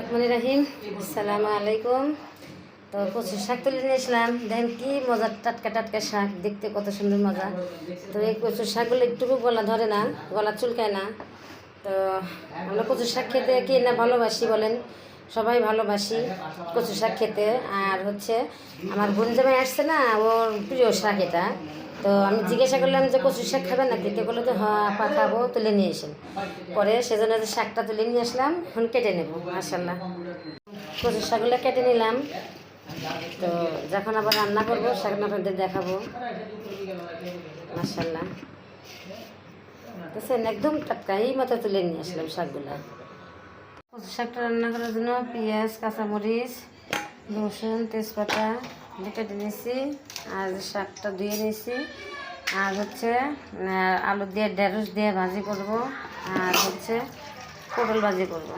রহমান রাহিম। আসসালামু আলাইকুম। তো কচু শাক তুলে নিয়ে আসলাম। দেখেন কি মজার টাটকা টাটকা শাক। দেখতে কত সুন্দর মজা। তো এই কচু শাকগুলো একটুকু গলা ধরে না, গলা চুলকায় না। তো আমরা কচু শাক খেতে কি না ভালোবাসি বলেন। সবাই ভালোবাসি কচু শাক খেতে। আর হচ্ছে আমার বোন জামাই আসছে না, ওর প্রিয় শাক এটা। তো আমি জিজ্ঞাসা করলাম যে, কচু শাক খাবেন না দিতে বলল যে হ্যাঁ খাব, তুলে নিয়ে এসেন পরে সেজন্য যে শাকটা তুলে নিয়ে আসলাম, এখন কেটে নেব মাসাল্লাহ কচু শাকগুলো কেটে নিলাম। তো যখন আবার রান্না করব, শাক আপনাদের দেখাবো মাসাল্লাহ বুঝছেন? একদম টাটকা এই মতো তুলে নিয়ে আসলাম শাকগুলো। কচু শাকটা রান্না করার জন্য পেঁয়াজ, কাঁচামরিচ, রসুন, তেজপাতা দিয়ে কেটে নিয়েছি। আর শাকটা ধুয়ে নিয়েছি। আর হচ্ছে আলু দিয়ে ঢেঁড়স দিয়ে ভাজি করব। আর হচ্ছে, পটল ভাজি করব।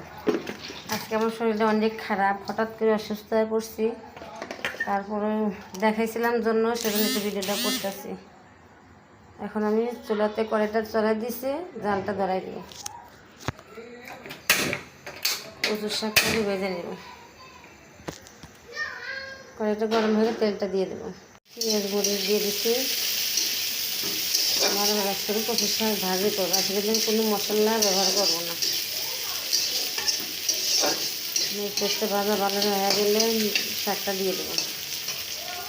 আজকে আমার শরীরটা অনেক খারাপ, হঠাৎ করে অসুস্থ হয়ে পড়ছি। তারপরে দেখাইছিলাম জন্য, সেজন্য একটু ভিডিওটা করতেছি। এখন আমি চুলাতে কড়াইটা চড়াই দিছি, জালটা ধরাই দিই কচুর শাকটা আমি ভেজে নেব। কড়াইটা গরম হলে তেলটা দিয়ে দেবো। পেঁয়াজ, মরিচ দিয়ে দিচ্ছি। আমার রাস্তার কচুর শাক ভাজি করব। আজকে দিন কোনো মশলা ব্যবহার করব না। পেস্টটা ভাজা ভালো হয়ে গেলে শাকটা দিয়ে দেবো।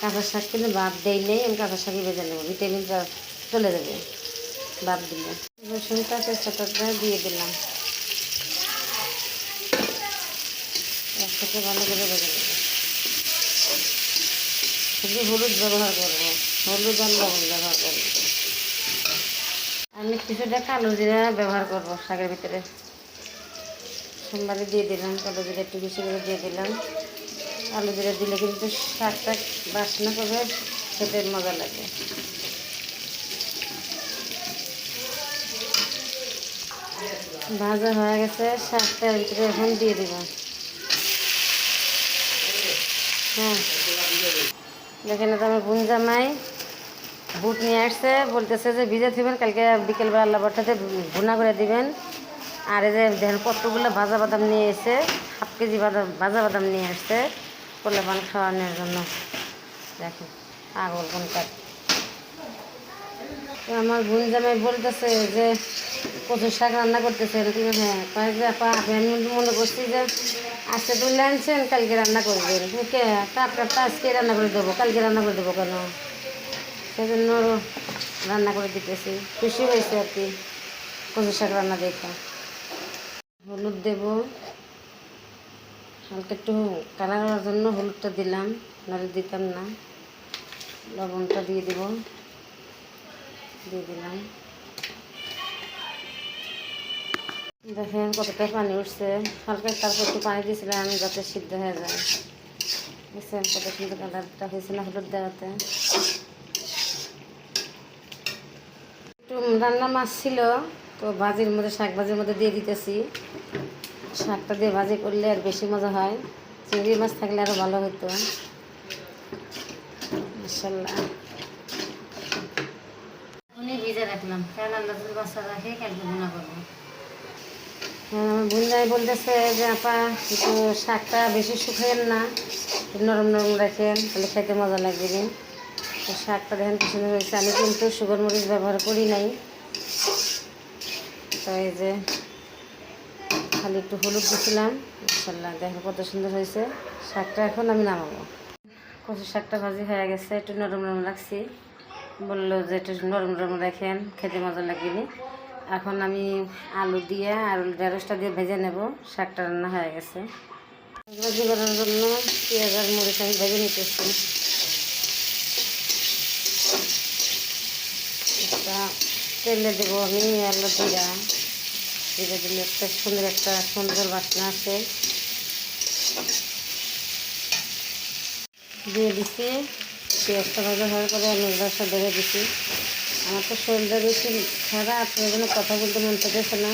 কাঁচা শাক কিন্তু বাদ দেই নেই, আমি কাঁচা শাকই বেজে নেব। ভিটামিনটা চলে যাবে, বাদ দিলে। রসুনটা তেজপাতাটা দিয়ে দিলাম। একসাথে ভালো করে বেজে নেব শুধু হলুদ ব্যবহার করব। হলুদ আর লবণ ব্যবহার করব। আমি কিছুটা কালো জিরা ব্যবহার করব শাকের ভিতরে। সোমবারে দিয়ে দিলাম, কালো জিরা একটু বেশি করে দিয়ে দিলাম। আলু জিরা দিলে কিন্তু শাকটা বাসনা করবে, খেতে মজা লাগে। ভাজা হয়ে গেছে শাকটার ভিতরে এখন দিয়ে দিব দেখেন তো আমার বোন জামাই। বুট নিয়ে আসছে, বলতেছে যে ভিজে দিবেন কালকে বিকেলবেলা আল্লাহ বটাতে ভুনা করে দিবেন। আর এই যে দেখেন কতগুলো ভাজা বাদাম নিয়ে এসে, হাফ কেজি বাদাম ভাজা বাদাম নিয়ে আসছে করলে পান খাওয়ানোর জন্য। দেখেন, পাগল কোনটা। তো আমার বোন জামাই বলতেছে যে কচুর শাক রান্না করতেছে হ্যাঁ কয়েক আমি মনে করছি যে আজকে তুলে আনছেন কালকে রান্না করবেন। কে টাটকা আজকে রান্না করে দেবো, কালকে রান্না করে দেবো কেন? সেজন্য রান্না করে দিতেছি। খুশি হয়েছে আর কি কচুর শাক রান্না দেখে। হলুদ দেবো। হালকা একটু কালার জন্য হলুদটা দিলাম, নাহলে দিতাম না। লবণটা দিয়ে দেব। দিয়ে দিলাম। দেখেন কতটা পানি উঠছে। হালকা তারপর একটু পানি দিয়েছিলাম যাতে সিদ্ধ হয়ে যায়। বুঝছেন কত সুন্দর কালারটা হয়েছে না হলুদ দেওয়াতে। একটু রান্না মাছ ছিল, তো ভাজির মধ্যে, শাক ভাজির মধ্যে দিয়ে দিতেছি। শাকটা দিয়ে ভাজি করলে আর বেশি মজা হয়। চিংড়ি মাছ থাকলে আরও ভালো হতো। মাসাল্লাহ ভিজে রাখলাম, কারণ আল্লাহ বাচ্চা রাখে কালকে গুণা করব। আমার বলতেছে যে, আপা, একটু শাকটা বেশি শুকাইয়েন না নরম নরম রাখেন, তাহলে খেতে মজা লাগবে দিন শাকটা দেখেন কি হয়েছে আমি কিন্তু সুগর মরিচ ব্যবহার করি নাই। তো এই যে, খালি একটু হলুদ দিয়েছিলাম ইনশাল্লাহ দেখো কত সুন্দর হয়েছে। শাকটা এখন আমি নামাবো। কচু শাকটা ভাজি হয়ে গেছে, একটু নরম নরম রাখছি। বলল যে, একটু নরম নরম রাখেন, খেতে মজা লাগেনি। এখন আমি আলু দিয়ে আর ঢেঁড়সটা দিয়ে ভেজে নেব। শাকটা রান্না হয়ে গেছে। ভাজি করার জন্য পেঁয়াজ আর মরিচ আমি ভেজে নিতেছি। তেলে দেবো আমি আলু জিরা। জিরা দিলে একটা সুন্দর একটা সুন্দর বাসনা আছে। দিয়ে দিছি। পেঁয়াজটা ভাজা হওয়ার পরে আমি রসা ধরে দিছি। আমার তো শরীরটা বেশি খারাপ, ওই জন্য কথা বলতে মন চাইতেছে না।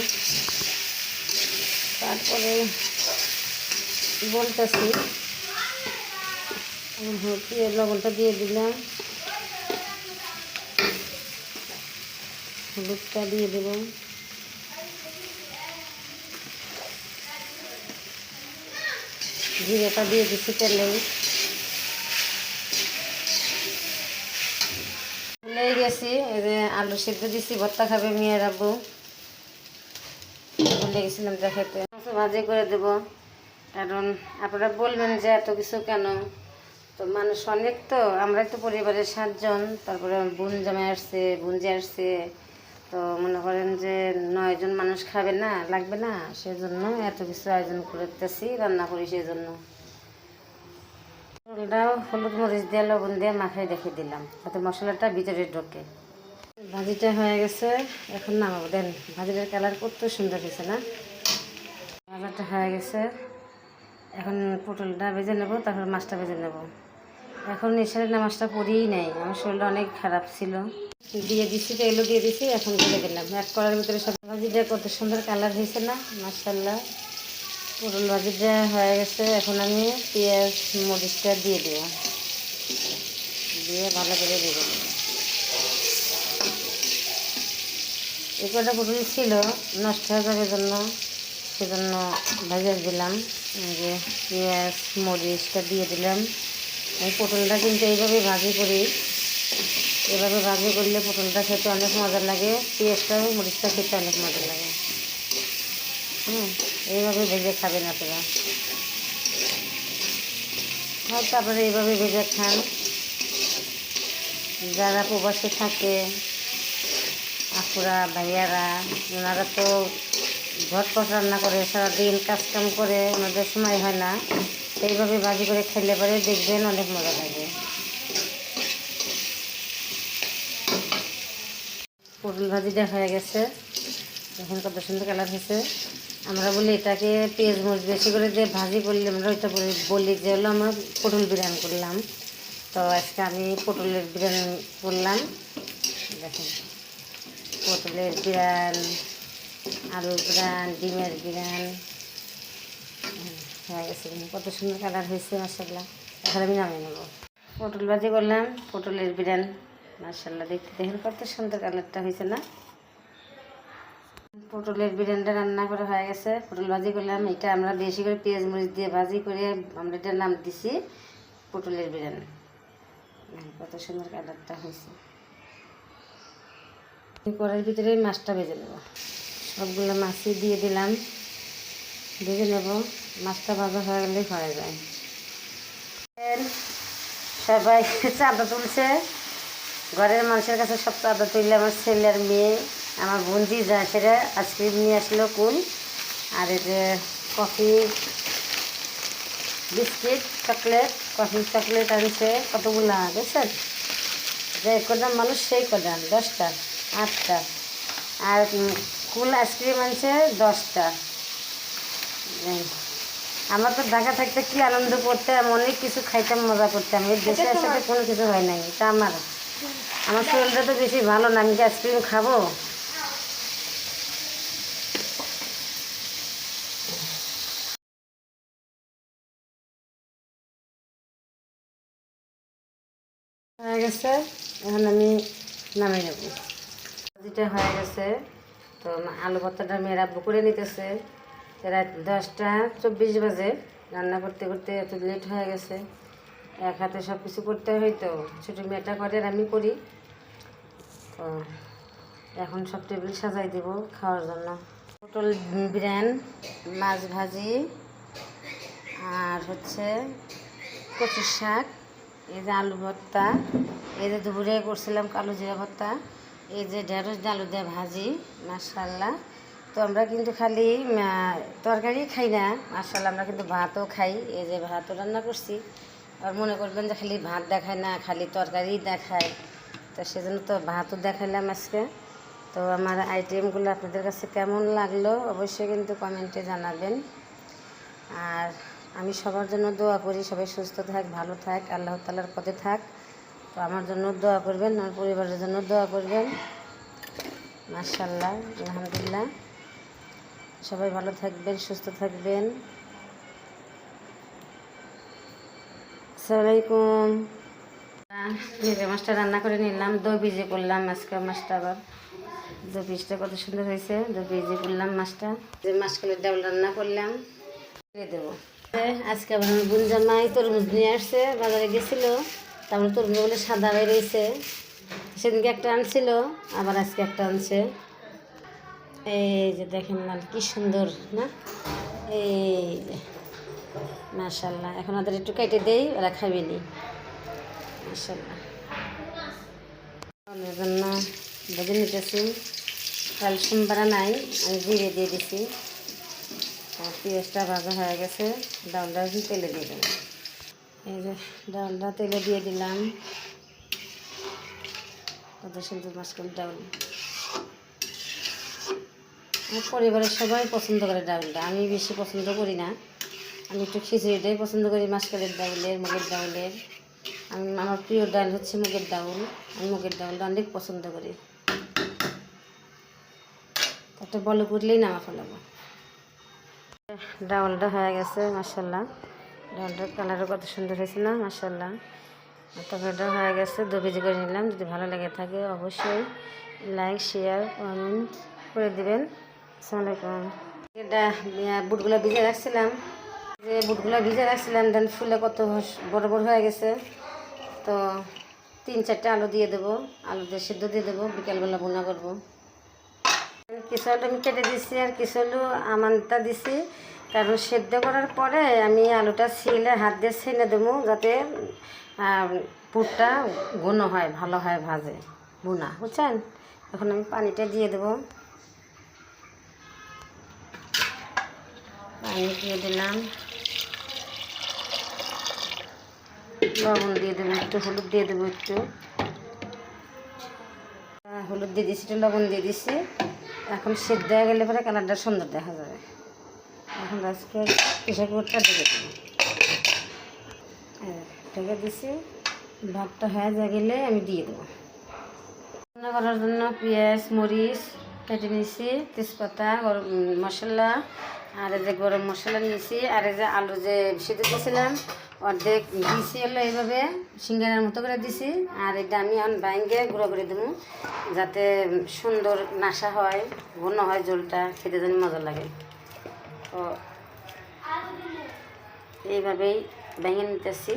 তারপরে বলতেছি লবণটা দিয়ে দিলাম। হলুদটা দিয়ে দেবো। জিরেটা দিয়ে দিচ্ছি তেলে। ভুলে গেছি। এই যে আলু সিদ্ধ দিচ্ছি ভর্তা খাবে মেয়ের আব্বু ভুলে গেছিলাম দেখাতে। ভাজি করে দেব। কারণ আপনারা বলবেন যে এত কিছু কেন? তো মানুষ অনেক তো, আমরাই তো পরিবারের সাতজন, তারপরে আমার বোন জামাই আসছে, বোনজি আসছে। তো মনে করেন যে নয়জন মানুষ খাবে না, লাগবে না। সেজন্য এত কিছু আয়োজন করতেছি, রান্না করি সেজন্য। পটলটাও হলুদ মরিচ দিয়ে, লবণ দিয়ে মাখাই রেখে দিলাম। যাতে মশলাটা ভিতরে ঢোকে। ভাজিটা হয়ে গেছে। এখন নামাবো। দেন, ভাজিটার কালার কত সুন্দর হয়েছে না? ভাজাটা হয়ে গেছে। এখন পটলটা ভেজে নেব, তারপর মাছটা ভেজে নেব। এখন এসে নামাজটা পড়িই নাই। আমার শরীরটা অনেক খারাপ ছিল। দিয়ে দিচ্ছি তেলও দিয়ে দিচ্ছি এখন ঢেলে দিলাম। এক করার ভিতরে সব ভাজিটা কত সুন্দর কালার হয়েছে না? মাসাল্লাহ পটল ভাজিটা হয়ে গেছে। এখন আমি পেঁয়াজ মরিচটা দিয়ে দেবো। দিয়ে ভালো করে দিয়ে দেবো এই কটা পটল ছিল, নষ্ট হয়ে যাবে জন্য সেজন্য ভেজে দিলাম। যে পেঁয়াজ মরিচটা দিয়ে দিলাম। এই পটলটা কিন্তু এইভাবে ভাজি করি। এভাবে ভাজি করলে পটলটা খেতে অনেক মজা লাগে। পেঁয়াজটা মরিচটা খেতে অনেক মজা লাগে। এইভাবে ভেজে খাবেন আপনারা। হয়তো আপনারা এইভাবে ভেজে খান। যারা প্রবাসে থাকে, আপুরা, ভাইয়ারা, ওনারা তো ঝটপট রান্না করে, সারাদিন কাজকাম করে, ওনাদের সময় হয় না। এইভাবে ভাজি করে খেলে পরে দেখবেন অনেক মজা লাগে। পটল ভাজিটা হয়ে গেছে। এখন কত সুন্দর কালার হয়েছে। আমরা বলি এটাকে পেঁয়াজ মরিচ বেশি করে দিয়ে ভাজি করলে আমরা ওইটা বলি বলি যে হলো আমরা পটল বিরিয়ানি করলাম। তো আজকে আমি পটলের বিরিয়ানি করলাম। দেখেন, পটলের বিরান আলুর বিরান ডিমের বিরান হয়ে গেছে। কত সুন্দর কালার হয়েছে মাসাল্লাহ এখন আমি নামিয়ে নেব। পটল ভাজি করলাম, পটলের বিরান মাসাল্লাহ দেখতে দেখেন কত সুন্দর কালারটা হয়েছে না? পটলের বিরিয়ানিটা রান্না করা হয়ে গেছে। পটল ভাজি করলাম, এটা আমরা বেশি করে পেঁয়াজ মরিচ দিয়ে ভাজি করে আমরা এটার নাম দিছি, পটলের বিরিয়ানি। কত সুন্দর কালারটা হয়েছে। কড়াইয়ের ভিতরে মাছটা ভেজে নেব। সবগুলো মাছই দিয়ে দিলাম। ভেজে নেব। মাছটা ভাজা হয়ে গেলেই হয়ে যায়। সবাই চাঁদা তুলছে। ঘরের মানুষের কাছে সব চাঁদা তুললে আমার ছেলের মেয়ে আমার বোনজি যায় সেটা আইসক্রিম নিয়ে আসলো কুল আর এই যে coffee biscuit chocolate coffee chocolate আনছে কতগুলো দেখছেন? যে কটা মানুষ সেই কটা দশটা আটটা। আর কুল আইসক্রিম আনছে দশটা। আমরা তো ঢাকা থাকতে কি আনন্দ করতাম অনেক কিছু খাইতাম মজা করতাম। এই দেশে সাথে কোনো কিছু হয় নাই এটা আমার। আমার শরীরটা তো বেশি ভালো না আমি কি আইসক্রিম খাব হয়ে গেছে এখন আমি নামিয়ে নেব। ভাজিটা হয়ে গেছে, তো আলু ভর্তাটা মেয়েরা করে নিতেছে। রাত দশটা চব্বিশ বাজে, রান্না করতে করতে এত লেট হয়ে গেছে। এক হাতে সব কিছু করতে হয় তো, ছোটো মেয়েটা করে আর আমি করি। তো এখন সব টেবিল সাজাই দেব খাওয়ার জন্য। পটল বিরিয়ান মাছ ভাজি, আর হচ্ছে কচুর শাক। এই যে আলু ভর্তা, এই যে দুপুরে করছিলাম কালো জিরা ভর্তা, এই যে ঢেঁড়স আলু দিয়ে ভাজি মার্শাল্লাহ তো আমরা কিন্তু খালি তরকারি খাই না মার্শাল্লাহ আমরা কিন্তু ভাতও খাই, এই যে ভাতও রান্না করছি। আর মনে করবেন যে খালি ভাত দেখায় না, খালি তরকারি দেখায়। তো সেজন্য তো ভাতও দেখাইলাম আজকে। তো আমার আইটেমগুলো আপনাদের কাছে কেমন লাগল, অবশ্যই কিন্তু কমেন্টে জানাবেন। আর আমি সবার জন্য দোয়া করি, সবাই সুস্থ থাক, ভালো থাক, আল্লাহ তালার পথে থাক। তো আমার জন্য দোয়া করবেন, আমার পরিবারের জন্য দোয়া করবেন। মার্শাল্লাহ আলহামদুলিল্লাহ। সবাই ভালো থাকবেন, সুস্থ থাকবেন। আসসালামাইকুম ভেজে মাছটা রান্না করে নিলাম, দই ভিজে করলাম আজকে মাছটা আবার। দই পিসটা কত সুন্দর হয়েছে, দই ভিজে করলাম মাছটা। যে মাছগুলো ডাউল রান্না করলাম, দিয়ে দেবো। আজকে আবার আমার বোন জামাই তরমুজ নিয়ে আসছে, বাজারে গেছিল। তারপরে তরমুজ বলে সাদা বেরিয়েছে সেদিনকে একটা আনছিল, আবার আজকে একটা আনছে। এই যে দেখেন লাল কি সুন্দর, না? এই যে মাশাল্লাহ এখন ওদের একটু কেটে দেই, ওরা খাবে নি। মাশাল্লাহ জন্য নিতেছি। কাল সোমবার নাই আমি জিরে দিয়ে দিছি। পেঁয়াজটা ভাজা হয়ে গেছে, ডালটা তেলে দিয়ে দেবো। এই যে ডালটা তেলে দিয়ে দিলাম। কত সুন্দর মাছকাল ডাউল আমার পরিবারের সবাই পছন্দ করে ডাউলটা আমি বেশি পছন্দ করি না। আমি একটু খিচুড়িটাই পছন্দ করি মাছকালের ডাউলের মুগের ডাউলের আমি, আমার প্রিয় ডাল হচ্ছে মুগের ডাউল আমি মুগের ডাউলটা অনেক পছন্দ করি। একটা বলে করলেই নামা ফেলাবো ডাউলটা হয়ে গেছে মাসাল্লাহ ডাউলটার কালারও কত সুন্দর হয়েছে না মাসাল্লাহ তরকারিটা হয়ে গেছে, দু কেজি করে নিলাম, যদি ভালো লেগে থাকে অবশ্যই লাইক, শেয়ার, কমেন্ট করে দিবেন। আসসালামু আলাইকুম। এটা বুটগুলো ভিজে রাখছিলাম। যে বুটগুলো ভিজে রাখছিলাম, দেন ফুলে কত বড় বড় হয়ে গেছে। তো তিন চারটে আলু দিয়ে দেবো, আলু দিয়ে সিদ্ধ দিয়ে দেবো, বিকালবেলা বোনা করব। কিছু আমি কেটে দিছি আর কিছু আলু আমানটা দিছি। কারণ সেদ্ধ করার পরে আমি আলুটা ছিলে হাত দিয়ে ছিলে দেবো যাতে পুরটা ঘন হয়, ভালো হয় ভাজে বোনা বুঝছেন? এখন আমি পানিটা দিয়ে দেবো। পানি দিয়ে দিলাম। লবণ দিয়ে দেবো একটু, হলুদ দিয়ে দেবো একটু। হলুদ দিয়ে দিছি, একটু লবণ দিয়ে দিছি। এখন সিদ্ধ দেওয়া গেলে পরে কালারটা সুন্দর দেখা যাবে। এখন আজকে প্রেশার কুকারটা ঢেকে দেবো ঢেকে দিছি, ভাতটা হয়ে যা গেলে আমি দিয়ে দেবো। রান্না করার জন্য পেঁয়াজ, মরিচ কেটে নিয়েছি তেজপাতা, গরম মশলা আর এই যে গরম মশলা নিয়েছি, আর এই যে আলু যে সিদ্ধ দিয়েছিলাম অর্ধেক দিয়েছি হলো এইভাবে, সিঙ্গারার মতো করে দিছি, আর এটা আমি এখন বাইঙ্গে গুঁড়ো করে দেবো, যাতে সুন্দর নাশা হয়, ঘন হয় জলটা খেতে যেন মজা লাগে। তো এইভাবেই ভেঙে নিতেছি।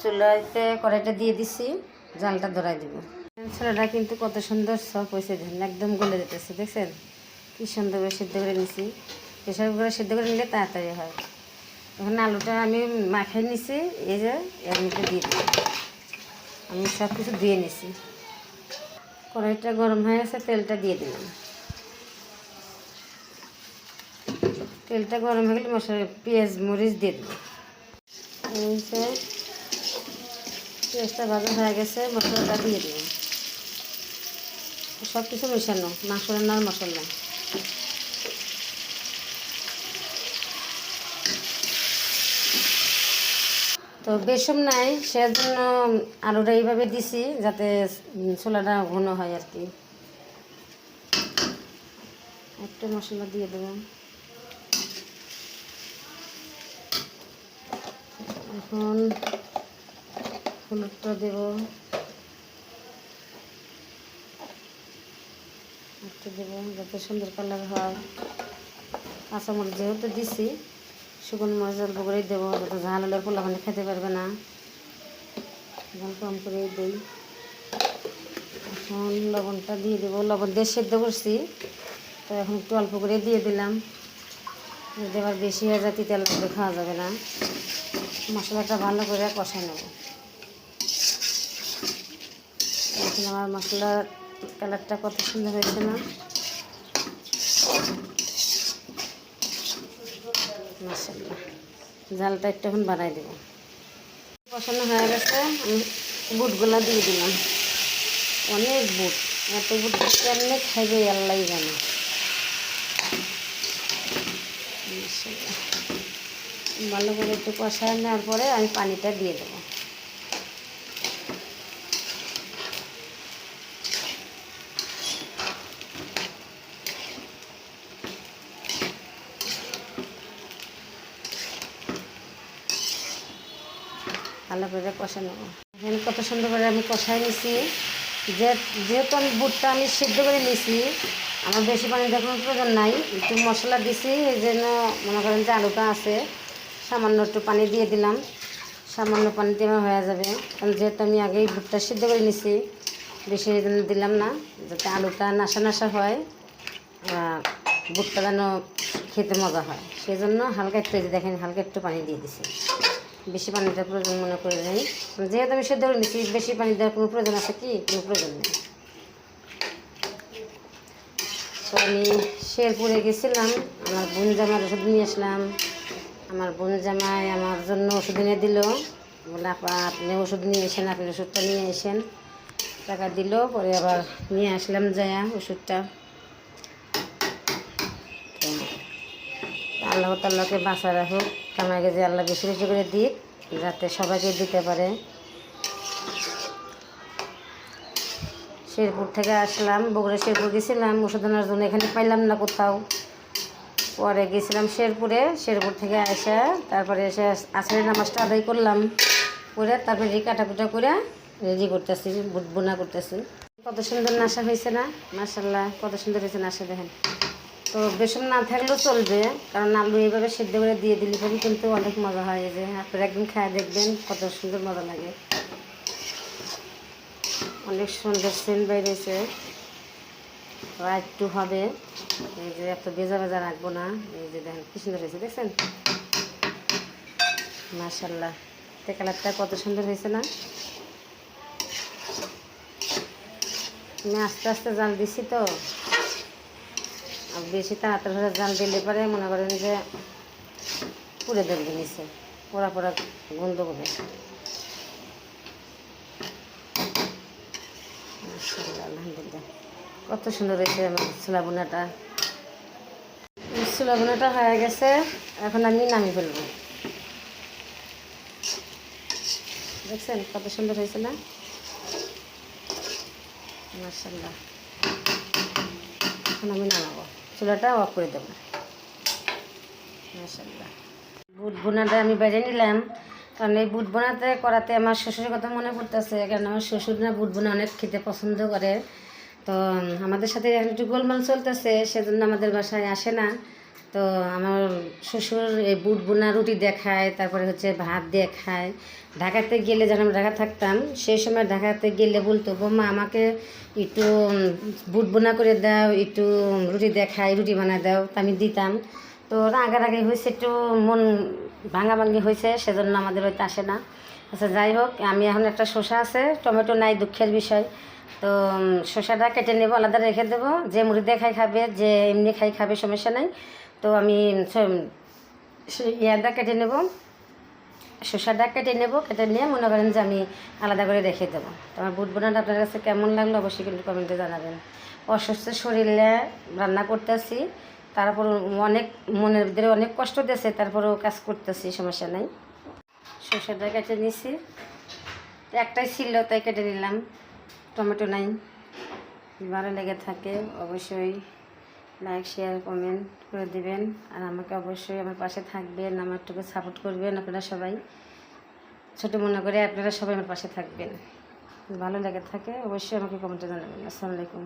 চুলাতে কড়াইটা দিয়ে দিছি, জালটা ধরাই দিব। ছোলাটা কিন্তু কত সুন্দর সব হয়েছে, একদম গলে যেতেছে, দেখছেন? কি সুন্দর করে সেদ্ধ করে নিছি। প্রেশার কুকারে সেদ্ধ করে নিলে তাড়াতাড়ি হয়। এখন আলুটা আমি মাখাই নিছি, এই যে এর মধ্যে দিয়ে দিই আমি সব কিছু দিয়ে নিছি। কড়াইটা গরম হয়ে গেছে, তেলটা দিয়ে দিলাম। তেলটা গরম হয়ে গেলে মশলা, পেঁয়াজ, মরিচ দিয়ে দেবো। পেঁয়াজটা ভাজা হয়ে গেছে, মশলাটা দিয়ে দিলাম। সব কিছু মেশানো, মাংস রান্নার মশলা। তো বেসম নাই, সেজন্য আলুটা এইভাবে দিছি যাতে ছোলাটা ঘন হয় আর কি। একটু মশলা দিয়ে দেবো। এখন হলুদটা দেব। একটু দেবো, যাতে সুন্দর কালার হয়। কাঁচা কাঁচামরিচ যেহেতু দিছি, শুকন মরিচ অল্প করেই দেবো, যাতে ঝাল হলে পোলা মানে খেতে পারবে না। ঝাল কম করেই দিই। এখন লবণটা দিয়ে দেবো। লবণ দিয়ে সেদ্ধ করছি, তো এখন একটু অল্প করে দিয়ে দিলাম। যদি আবার বেশি হয়ে যায় তেল লাগলে খাওয়া যাবে না। মশলাটা ভালো করে কষাই নেব। এখন আমার মশলার কালারটা কত সুন্দর হয়েছে না? মাসাল্লাহ জালটা একটু এখন বাড়াই দেবো। কষানো হয়ে গেছে, আমি বুটগুলো দিয়ে দিলাম। অনেক বুট, এত বুট কেমনে খাইবে আল্লাহ জানে। ভালো করে একটু কষায় নেওয়ার পরে আমি পানিটা দিয়ে দেবো। ভালো করে কষা নেব। এখন কত সুন্দর করে আমি কষাই নিছি। যে যেহেতু আমি বুটটা আমি সিদ্ধ করে নিছি, আমার বেশি পানি কোনো প্রয়োজন নাই। একটু মশলা দিছি, এই জন্য মনে করেন যে আলুটা আছে, সামান্য একটু পানি দিয়ে দিলাম। সামান্য পানি দিয়ে আমার হয়ে যাবে। কারণ যেহেতু আমি আগেই ভুট্টা সিদ্ধ করে নিছি, বেশি দিলাম না, যাতে আলুটা নাসা নাসা হয় ভুট্টা যেন খেতে মজা হয়। সেই জন্য হালকা একটু দেখেন, হালকা একটু পানি দিয়ে দিছি। বেশি পানি দেওয়ার প্রয়োজন মনে করে নেই যেহেতু আমি সেদ্ধ করে নিচ্ছি, বেশি পানি দেওয়ার কোনো প্রয়োজন আছে কি? কোনো প্রয়োজন নেই। তো আমি শেরপুরে গেছিলাম, আমার বোন জামার ওষুধ নিয়ে আসলাম। আমার বোন জামাই আমার জন্য ওষুধ এনে দিল। বলে, আপা, আপনি ওষুধ নিয়ে এসেন আপনি ওষুধটা নিয়ে এসেন টাকা দিল, পরে আবার নিয়ে আসলাম যায়া ওষুধটা। আল্লাহ তাল্লাহকে বাঁচা রাখুক। কামাইকে যে আল্লাহ বেশি বেশি করে দিক, যাতে সবাইকে দিতে পারে। শেরপুর থেকে আসলাম, বগুড়া শেরপুর গেছিলাম, ওষুধ আনার জন্য এখানে পাইলাম না কোথাও। পরে গেছিলাম শেরপুরে, শেরপুর থেকে আসা তারপরে এসে আসরের নামাজটা আদায় করলাম। করে তারপরে কাটাকুটা করে রেডি করতেছি, বুট বোনা করতেছি। কত সুন্দর নাশা হয়েছে না? মাসাল্লাহ কত সুন্দর হয়েছে নাশা দেখেন। তো বেসন না থাকলেও চলবে, কারণ আলু এইভাবে সেদ্ধ করে দিয়ে দিলে পরে কিন্তু অনেক মজা হয় যে, আপনারা একদিন খায় দেখবেন কত সুন্দর মজা লাগে। অনেক সুন্দর সেন্ট বাইরেছে একটু হবে, এই যে এত বেজা বেজা রাখব না, এই যে দেখেন কি সুন্দর হয়েছে, দেখছেন? মার্শাল্লাহ তে কালারটা কত সুন্দর হয়েছে না? আমি আস্তে আস্তে জাল দিছি তো। বেশি তাড়াতাড়ি করে জাল দিলে পরে মনে করেন যে পুড়ে ধরবে নিচে, পোড়া পোড়া গন্ধ হবে। কত সুন্দর হয়েছে আমার ছোলা বোনাটা ছোলা বোনাটা হয়ে গেছে, এখন আমি নামি ফেলব। দেখছেন কত সুন্দর হয়েছে না? মার্শাল্লাহ এখন আমি নামাবো। চুলাটা অফ করে দেবো। বুট বোনাটা আমি বেড়ে নিলাম। কারণ এই বুট বোনাতে করাতে আমার শ্বশুরের কথা মনে পড়তেছে, কারণ আমার শ্বশুর না বুট বোনা অনেক খেতে পছন্দ করে। তো, আমাদের সাথে এখন একটু গোলমাল চলতেছে, সেজন্য আমাদের বাসায় আসে না। তো আমার শ্বশুর এই বুট বোনা, রুটি দেখায়, তারপরে হচ্ছে ভাত দিয়ে খায় ঢাকাতে গেলে যখন ঢাকা থাকতাম, সেই সময় ঢাকাতে গেলে বলতো, বৌমা, আমাকে একটু বুট বোনা করে দাও, একটু রুটি দেখায়, রুটি বানা দাও। তা আমি দিতাম। তো রাগারাগি হয়েছে, একটু মন ভাঙা ভাঙি হয়েছে, সেজন্য আমাদের হয়তো আসে না। আচ্ছা যাই হোক, আমি এখন একটা শসা আছে, টমেটো নাই দুঃখের বিষয়। তো শসাটা কেটে নেব, আলাদা রেখে দেবো। যে মুড়ি দিয়ে খাই খাবে, যে এমনি খাই খাবে, সমস্যা নাই। তো আমি ইয়াটা কেটে নেব শসাটা কেটে নেব, কেটে নিয়ে মনে করেন যে আমি আলাদা করে রেখে দেবো। তো আমার বুট বোনাটা আপনার কাছে কেমন লাগল অবশ্যই কিন্তু কমেন্টে জানাবেন। অসুস্থ শরীরে রান্না করতেছি, তারপর অনেক মনের ভিতরে অনেক কষ্ট দিয়েছে, তারপরেও কাজ করতেছি, সমস্যা নাই। শসাটা কেটে নিছি একটাই ছিল তাই কেটে নিলাম, টমেটো নাই। ভালো লেগে থাকে অবশ্যই। লাইক শেয়ার কমেন্ট করে দিবেন। আর আমাকে অবশ্যই আমার পাশে থাকবেন, আমারটুকু সাপোর্ট করবেন আপনারা সবাই। ছোটো মনে করে আপনারা সবাই আমার পাশে থাকবেন। ভালো লেগে থাকে, অবশ্যই আমাকে কমেন্টে জানাবেন। আসসালামু আলাইকুম।